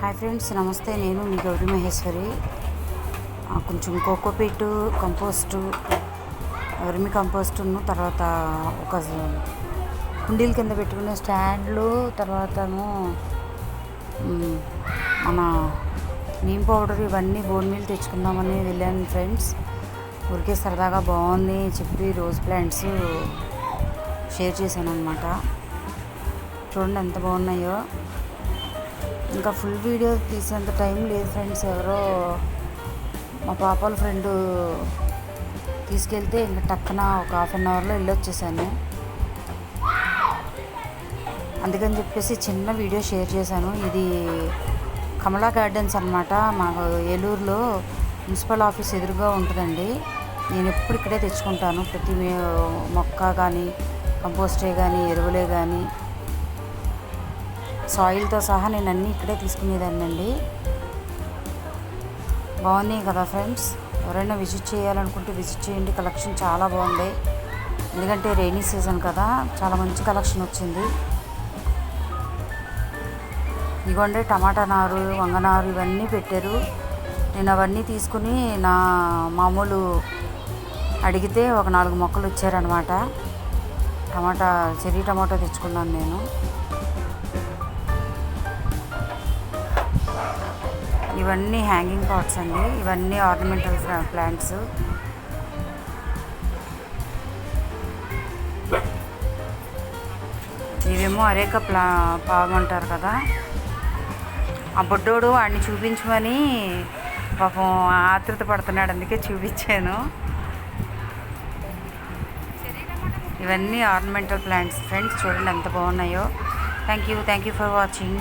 Hi friends నమస్తే. నేను మీ గౌరీ మహేశ్వరి. కొంచెం కోకోపీట్ కంపోస్టు వర్మి కంపోస్టును తర్వాత ఒక కుండీల కింద పెట్టుకునే స్టాండ్లు తర్వాతను మన నీమ్ పౌడర్ ఇవన్నీ బోన్ మీల్ తెచ్చుకుందామని వెళ్ళాను ఫ్రెండ్స్. ఊరికే సరదాగా బాగుంది చెప్పి రోజ్ ప్లాంట్స్ షేర్ చేశాను అనమాట చూడండి ఎంత బాగున్నాయో. ఇంకా ఫుల్ వీడియో తీసేంత టైం లేదు ఫ్రెండ్స్ ఎవరో మా పాపల ఫ్రెండ్ తీసుకెళ్తే ఇంకా టక్కన ఒక హాఫ్ అన్ అవర్లో వెళ్ళి వచ్చేసాను అందుకని చెప్పేసి చిన్న వీడియో షేర్ చేశాను. ఇది కమలా గార్డెన్స్ అనమాట మాకు ఏలూరులో మున్సిపల్ ఆఫీస్ ఎదురుగా ఉంటుందండి. నేను ఎప్పుడు ఇక్కడే తెచ్చుకుంటాను. ప్రతి మొక్క కానీ కంపోస్టే కానీ ఎరువులే కానీ సాయిల్తో సహా నేను అన్నీ ఇక్కడే తీసుకునేదాన్ని అండి బాగున్నాయి కదా ఫ్రెండ్స్? ఎవరైనా విజిట్ చేయాలనుకుంటే విజిట్ చేయండి. కలెక్షన్ చాలా బాగుంది. ఎందుకంటే రైనీ సీజన్ కదా చాలా మంచి కలెక్షన్ వచ్చింది. ఇదిగోండి టమాటా నారు వంగనారు ఇవన్నీ పెట్టారు. నేను అవన్నీ తీసుకుని నా మామూలు అడిగితే ఒక నాలుగు మొక్కలు ఇచ్చారనమాట టమాటా చెర్రీ టమాటా తెచ్చుకున్నాను నేను. ఇవన్నీ హ్యాంగింగ్ పాట్స్ అండి. ఇవన్నీ ఆర్నమెంటల్ ప్లాంట్స్ ఇవేమో అరేక ప్లా పాము అంటారు కదా. ఆ బుడ్డోడు వాడిని చూపించమని పాపం ఆతృత పడుతున్నాడు అందుకే చూపించాను. ఇవన్నీ ఆర్నమెంటల్ ప్లాంట్స్ ఫ్రెండ్స్ చూడండి ఎంత బాగున్నాయో. Thank you thank you for watching